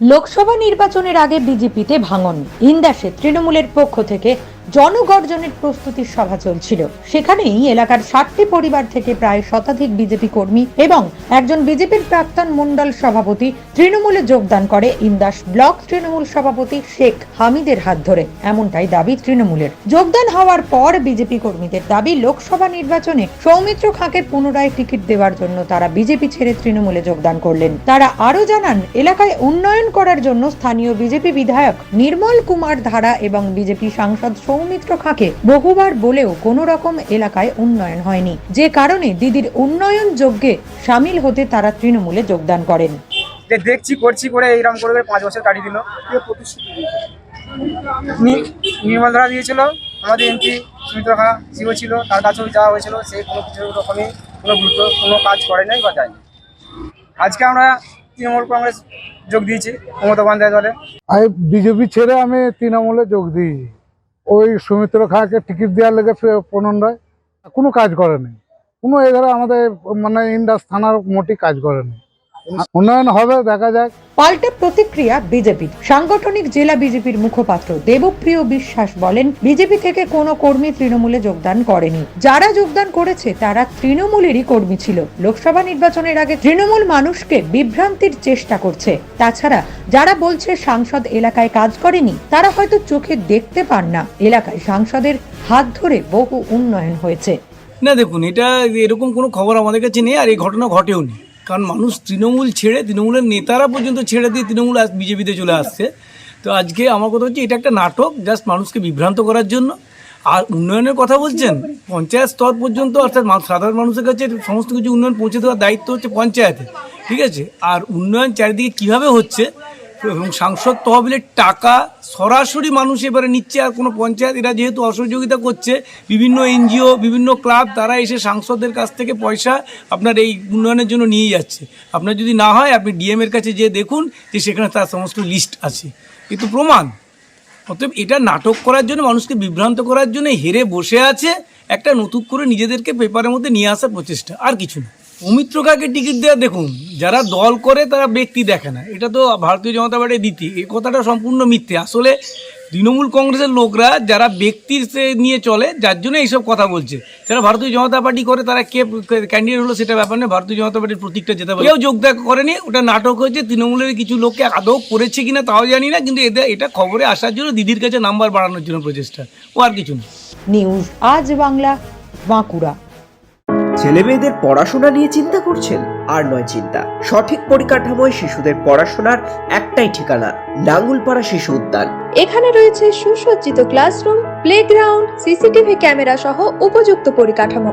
লোকসভা নির্বাচনের আগে বিজেপিতে ভাঙন। ইন্দাসে তৃণমূলের পক্ষ থেকে জনগর্জনের প্রস্তুতির সভা চলছিল। সেখানেই এলাকার ষাটটি পরিবার থেকে প্রায় শতাধিক বিজেপি কর্মী এবং একজন বিজেপির প্রাক্তন মণ্ডল সভাপতি তৃণমূলে যোগদান করে ইন্দাস ব্লক তৃণমূল সভাপতি শেখ হামিদের হাত ধরে। এমনটাই দাবি তৃণমূলের। যোগদান হওয়ার পর বিজেপি কর্মীদের দাবি, লোকসভা নির্বাচনে সৌমিত্র খাঁকে পুনরায় টিকিট দেওয়ার জন্য তারা বিজেপি ছেড়ে তৃণমূলে যোগদান করলেন। তারা আরও জানান, এলাকায় উন্নয়ন করার জন্য স্থানীয় বিজেপি বিধায়ক নির্মল কুমার ধারা এবং বিজেপি সাংসদ সৌমিত্র খাঁকে বহুবার বলেও কোনো রকম এলাকায় উন্নয়ন হয়নি। যে কারণে দিদির উন্নয়ন যজ্ঞে সামিল হতে তারা তৃণমূলে যোগদান করেন। যে দেখছি করছি করে এইরকম করে পাঁচ বছর কাটিয়ে দিল। নি- নির্মল ধারা দিয়েছিল আমাদের এমপি সুমিত্রা শিব ছিল তার কাছেও যাওয়া হয়েছিল সে কোনো কিছু রকমই কোনো গুরুত্ব কোনো কাজ করে নাই বা যায়নি। আজকে আমরা তৃণমূল কংগ্রেস যোগ দিয়েছি মমতা বন্দ্যোপাধ্যায় দলে। আমি বিজেপি ছেড়ে আমি তৃণমূলে যোগ দিই। ওই সুমিত্র খাঁকে টিকিট দেওয়ার লেগে পুনরায় কোনো কাজ করেনি। কোনো এ এধারে আমাদের মানে ইন্ডাস থানার মোটি কাজ করেনি। উন্নয়ন হবে দেখা যাক। পাল্টা প্রতিক্রিয়া বিজেপির সাংগঠনিক জেলা বিজেপির মুখপাত্র দেবপ্রিয় বিশ্বাস বলেন বিজেপি থেকে কোনো কর্মী তৃণমূলে যোগদান করেনি। যারা যোগদান করেছে তারা তৃণমূলেরই কর্মী ছিল। লোকসভা নির্বাচনের আগে তৃণমূল মানুষকে বিভ্রান্তির চেষ্টা করছে। তাছাড়া যারা বলছে সাংসদ এলাকায় কাজ করেনি তারা হয়তো চোখে দেখতে পান না। এলাকায় সাংসদের হাত ধরে বহু উন্নয়ন হয়েছে। না দেখুন এটা এরকম কোনো খবর আমাদের কাছে নেই আর এই ঘটনা ঘটেও নি। কারণ মানুষ তৃণমূল ছেড়ে, তৃণমূলের নেতারা পর্যন্ত ছেড়ে দিয়ে তৃণমূল আজ বিজেপিতে চলে আসছে। তো আজকে আমার কথা হচ্ছে, এটা একটা নাটক জাস্ট মানুষকে বিভ্রান্ত করার জন্য। আর উন্নয়নের কথা বলছেন, পঞ্চায়েত স্তর পর্যন্ত, অর্থাৎ সাধারণ মানুষের কাছে সমস্ত কিছু উন্নয়ন পৌঁছে দেওয়ার দায়িত্ব হচ্ছে পঞ্চায়েতে, ঠিক আছে? আর উন্নয়ন চারিদিকে কীভাবে হচ্ছে এবং সাংসদ তহবিলের টাকা সরাসরি মানুষ এবারে নিচ্ছে আর কোনো পঞ্চায়েত, এরা যেহেতু অসহযোগিতা করছে, বিভিন্ন এনজিও, বিভিন্ন ক্লাব, তারা এসে সাংসদদের কাছ থেকে পয়সা আপনার এই উন্নয়নের জন্য নিয়ে যাচ্ছে। আপনার যদি না হয়, আপনি ডিএম এর কাছে যেয়ে দেখুন যে সেখানে তার সমস্ত লিস্ট আছে। কিন্তু প্রমাণ। অতএব এটা নাটক করার জন্য, মানুষকে বিভ্রান্ত করার জন্য হেরে বসে আছে একটা নতুন করে নিজেদেরকে পেপারের মধ্যে নিয়ে আসার প্রচেষ্টা, আর কিছু না। অমিত্র কাকে টিকিট দেওয়া দেখুন, যারা দল করে তারা ব্যক্তি দেখে না। এটা তো ভারতীয় জনতা পার্টির নীতি। এই কথাটা সম্পূর্ণ মিথ্যে। আসলে তৃণমূল কংগ্রেসের লোকরা যারা ব্যক্তির নিয়ে চলে, যার জন্য এইসব কথা বলছে, যারা ভারতীয় জনতা পার্টি করে, তারা কে ক্যান্ডিডেট হলো সেটা ব্যাপার নেই ভারতীয় জনতা পার্টির প্রতীকটা যেতে পারে কেউ যোগদান করেনি, ওটা নাটক হয়েছে, তৃণমূলের কিছু লোককে আদৌ করেছে কিনা তাও জানি না, কিন্তু এদের, এটা খবরে আসার জন্য দিদির কাছে নাম্বার বাড়ানোর জন্য প্রচেষ্টা। ও আর কিছু নিউজ আজ বাংলা, বাঁকুড়া। ছেলে মেয়েদের পড়াশোনা নিয়ে চিন্তা করছেন? আর নয় চিন্তা। সঠিক পরিকাঠামোয় শিশুদের পড়াশোনার একটাই ঠিকানা নাঙ্গুলপাড়া শিশু উদ্যান। এখানে রয়েছে সুসজ্জিত ক্লাসরুম প্লেগ্রাউন্ড সিসিটিভি ক্যামেরা সহ উপযুক্ত পরিকাঠামো।